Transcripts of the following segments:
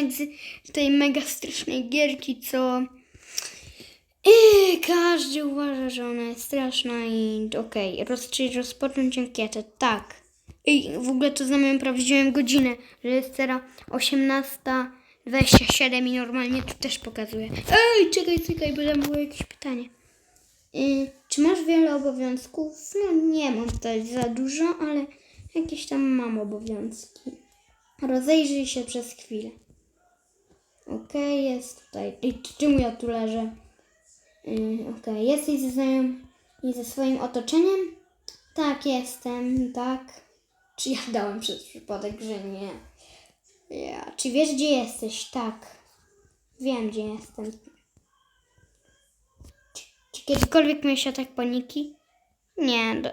z tej mega strasznej gierki, co i każdy uważa, że ona jest straszna i okej, roz, czyli rozpocząć ankietę, tak. I w ogóle to moją prawdziwą godzinę, że jest teraz 18.27 i normalnie tu też pokazuje. Ej, czekaj, czekaj, bo tam było jakieś pytanie. Y, czy masz wiele obowiązków? No nie mam tutaj za dużo, ale jakieś tam mam obowiązki. Rozejrzyj się przez chwilę. Okej, jest tutaj. I czemu ja tu leżę? Yy, Okej, jesteś ze znajomym i ze swoim otoczeniem? Tak, jestem, tak. Czy ja dałem przez przypadek, że nie? Ja. Czy wiesz, gdzie jesteś? Tak. Wiem, gdzie jestem. Czy, czy kiedykolwiek miałeś atak paniki? Nie. Do...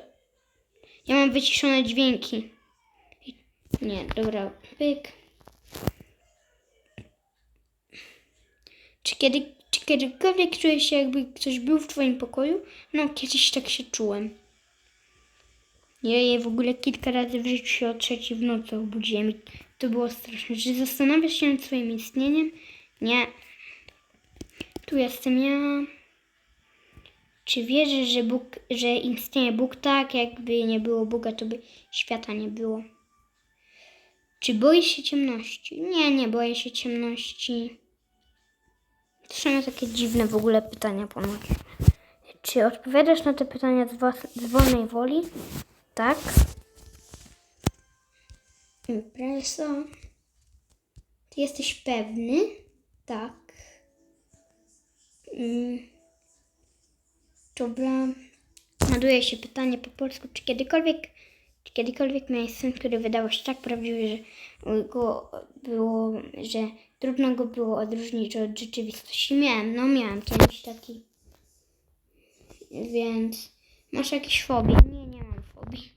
Ja mam wyciszone dźwięki. Nie, dobra, pyk. Czy, kiedy, czy kiedykolwiek czułeś się, jakby ktoś był w twoim pokoju? No, kiedyś tak się czułem. Ja w ogóle kilka razy w życiu się o trzeciej w nocy obudziłem to było straszne. Czy zastanawiasz się nad swoim istnieniem? Nie. Tu jestem ja. Czy wierzysz, że Bóg, że istnieje Bóg tak, jakby nie było Boga, to by świata nie było? Czy boisz się ciemności? Nie, nie boję się ciemności. Są takie dziwne w ogóle pytania ponoć. Czy odpowiadasz na te pytania z, włas- z wolnej woli? Tak. Impreso. Ty jesteś pewny? Tak. Mm. Dobra. Naduje się pytanie po polsku. Czy kiedykolwiek, kiedykolwiek miałeś sen, który wydawał się tak prawdziwy, że go było, że trudno go było odróżnić od rzeczywistości? Miałem, no miałem kiedyś taki. Więc masz jakieś fobie? Nie, nie mam fobii.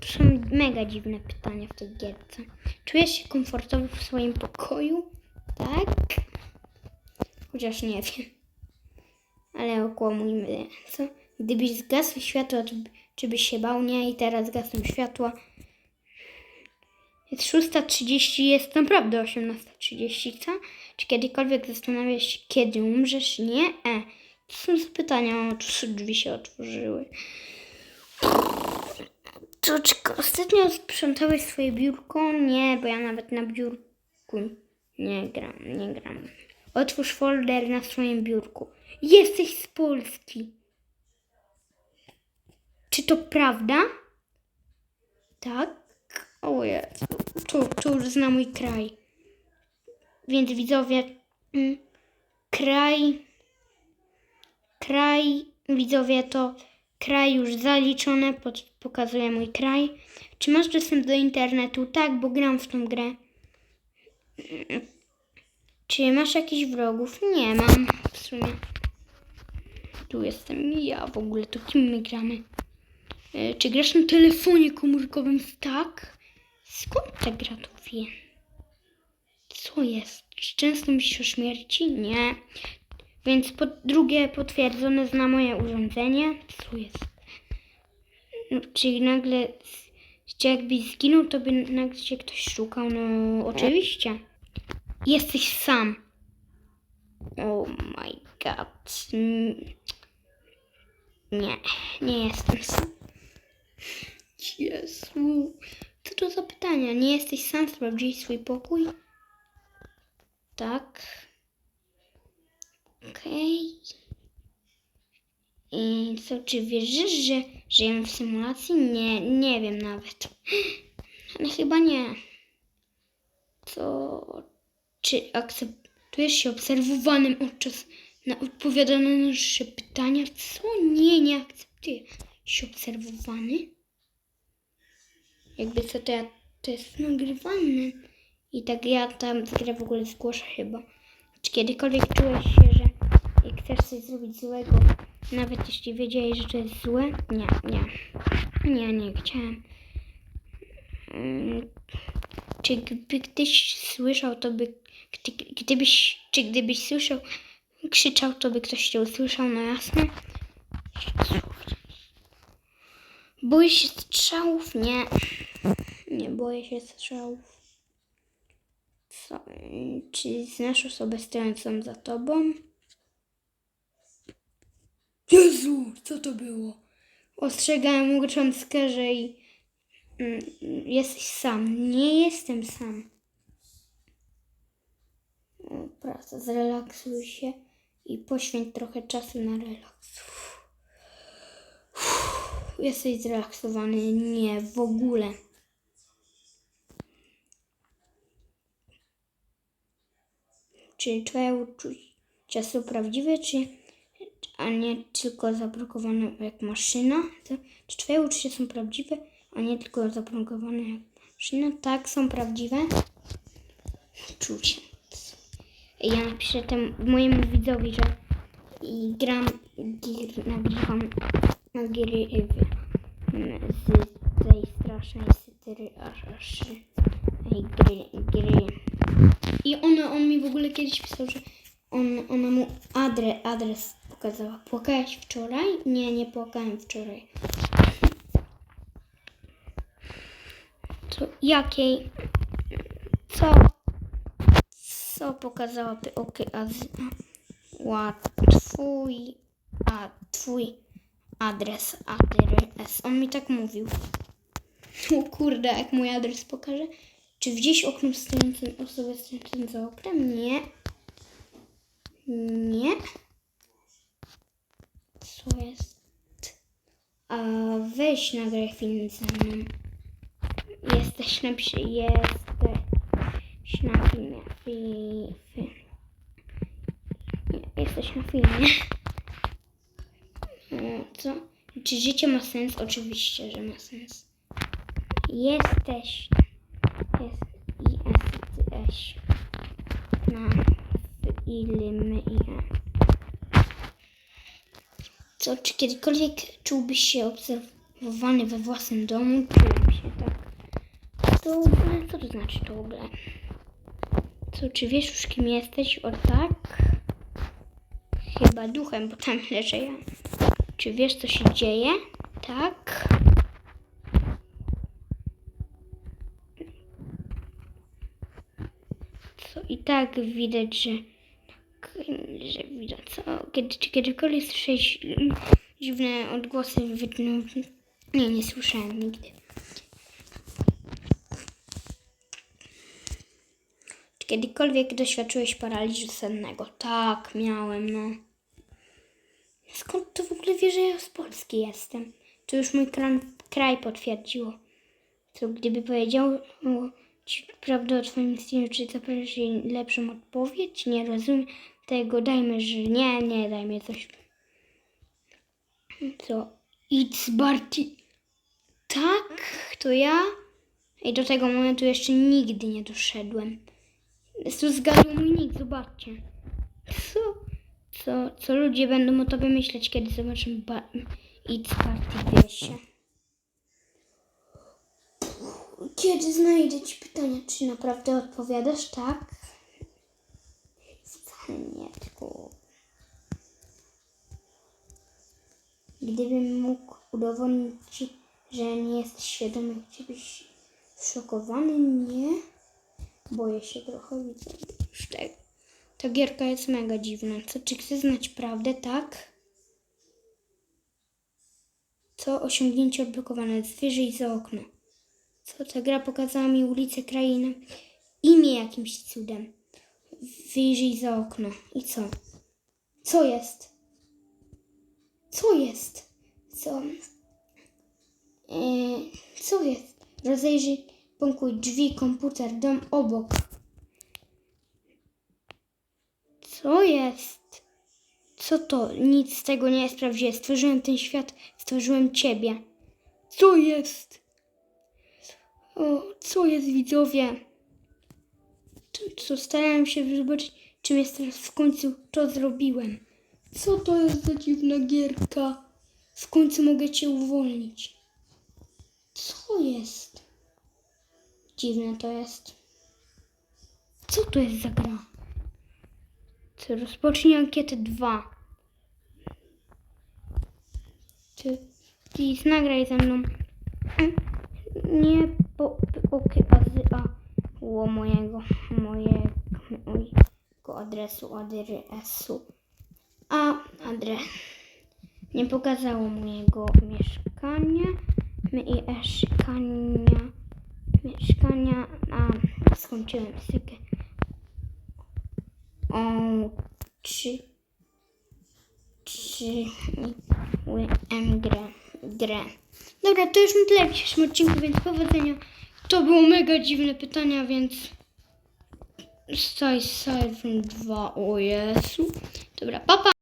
To są mega dziwne pytania w tej gierce. Czujesz się komfortowo w swoim pokoju? Tak? Chociaż nie wiem. Ale okłamujmy, co? Gdybyś zgasł światło, czy, czy byś się bał? Nie, i teraz zgasną światła. Jest 6.30, jest naprawdę 18.30, co? Czy kiedykolwiek zastanawiasz się, kiedy umrzesz? Nie? E. To są za pytania, o, tu drzwi się otworzyły. Czy ostatnio sprzątałeś swoje biurko? Nie, bo ja nawet na biurku nie gram, nie gram. Otwórz folder na swoim biurku. Jesteś z Polski. Czy to prawda? Tak. O Jezu, tu już zna mój kraj. Więc widzowie, mm, kraj, kraj, widzowie to kraj już zaliczone, pod, pokazuje mój kraj. Czy masz dostęp do internetu? Tak, bo gram w tą grę. Czy masz jakichś wrogów? Nie mam w sumie. Tu jestem ja w ogóle, to kim my gramy? E, Czy grasz na telefonie komórkowym? Tak. Skąd ta gra to wie? Co jest? Czy często myślisz o śmierci? Nie. Więc po drugie potwierdzone zna moje urządzenie. Co jest? No, czyli nagle, jakbyś zginął, to by nagle cię ktoś szukał? No, oczywiście. Jesteś sam. Oh my god. Mm. Nie, nie jestem sam. Jezu. Co to za pytania? Nie jesteś sam? Sprawdziłeś swój pokój? Tak. Okej. I co, czy wierzysz, że żyjemy w symulacji? Nie, nie wiem nawet. Ale chyba nie. Co? Czy akceptujesz się obserwowanym podczas na odpowiadane na nasze pytania? Co? Nie, nie akceptuję się obserwowany. Jakby co to ja, to jest nagrywane. I tak ja tam z grę w ogóle zgłoszę chyba. Czy kiedykolwiek czułeś się, że chcesz coś zrobić złego, nawet jeśli wiedziałeś, że to jest złe? Nie, nie. Nie, nie chciałem. Mm, Czy gdyby ktoś słyszał, to by... Gdy, gdybyś, czy gdybyś słyszał, krzyczał, to by ktoś cię usłyszał, no jasne. Boisz się strzałów? Nie. Nie boję się strzałów. Co, czy znasz osobę stojącą za tobą? Jezu, co to było? Ostrzegałem go jumpscarze i mm, jesteś sam. Nie jestem sam. Praca, zrelaksuj się i poświęć trochę czasu na relaks. Jesteś zrelaksowany? Nie, w ogóle. Czy twoje uczucia są prawdziwe, czy a nie tylko zablokowane jak maszyna? Czy twoje uczucia są prawdziwe, a nie tylko zablokowane jak maszyna? Tak, są prawdziwe. Uczucia. Ja napiszę temu mojemu widzowi, że i gram, nagrywam na gry z tej strasznej sytyry aż gry, gry. I ona, on mi w ogóle kiedyś pisał, że on, ona mu adre, adres pokazała. Płakałeś wczoraj? Nie, nie płakałem wczoraj. To jakiej? Co? Co pokazała ty? Okej, a z... Ła, twój... A, twój adres, adres. On mi tak mówił. O kurde, jak mój adres pokaże. Czy gdzieś oknem stojącym osobę stojącą za oknem? Nie. Nie. Co jest? A weź nagraj film ze mną. Jesteś na. Jesteś na filmie. Jesteś na filmie. Czy życie ma sens? Oczywiście, że ma sens. Jesteś. Jest, jesteś na filmie. Co, czy kiedykolwiek czułbyś się obserwowany we własnym domu? Czułem się tak. To ogóle, co to znaczy to ogóle? Co, czy wiesz już kim jesteś? O tak? Chyba duchem, bo tam leżę ja. Czy wiesz co się dzieje? Tak. Co i tak widać, że że widać co, kiedy, czy kiedykolwiek słyszałeś mm, dziwne odgłosy w no, Nie, nie słyszałem nigdy. Czy kiedykolwiek doświadczyłeś paraliżu sennego? Tak, miałem, no. Skąd to w ogóle wie, że ja z Polski jestem? To już mój kraj, kraj potwierdziło. Co gdyby powiedział o, ci prawdę o twoim istnieniu, czy zaprosisz jej lepszą odpowiedź? Nie rozumiem tego, dajmy, że nie, nie, dajmy coś. Co? It's Barty. Tak, to ja? I do tego momentu jeszcze nigdy nie doszedłem. Tu zgadł mój zobaczcie. Co? Co, co ludzie będą o tobie myśleć, kiedy zobaczą ba- It's Party Wiesie? Kiedy znajdę ci pytania, czy naprawdę odpowiadasz tak? Wcale nie. Gdybym mógł udowodnić ci, że nie jesteś świadomy, byś szokowany? Nie. Boję się trochę, widzę tego. Ta gierka jest mega dziwna. Co, czy chcesz znać prawdę, tak? Co? Osiągnięcie odblokowane. Wyżej za okno. Co? Ta gra pokazała mi ulicę, krainę. Imię jakimś cudem. Wyjrzyj za okno. I co? Co jest? Co jest? Co? Eee, co jest? Rozejrzyj pokój, drzwi, komputer, dom obok. Co jest? Co to? Nic z tego nie jest prawdziwe. Stworzyłem ten świat, stworzyłem ciebie. Co jest? O, co jest widzowie? Co starałem się zobaczyć, czym jest teraz w końcu to zrobiłem. Co to jest za dziwna gierka? W końcu mogę cię uwolnić. Co jest? Dziwne to jest. Co to jest za gra? Rozpocznij ankietę 2. Ty, please, nagraj ze mną. Nie, z- a, mojego, mojego adresu, adresu. A adres nie pokazało mojego mieszkania, mieszkania, mieszkania, a skończyłem stykę. Czy, czy, łem grę, grę. Dobra, to już na tyle w dzisiejszym odcinku, więc powodzenia. To było mega dziwne pytania, więc Staj 7, 2, o Jezu. Dobra, papa.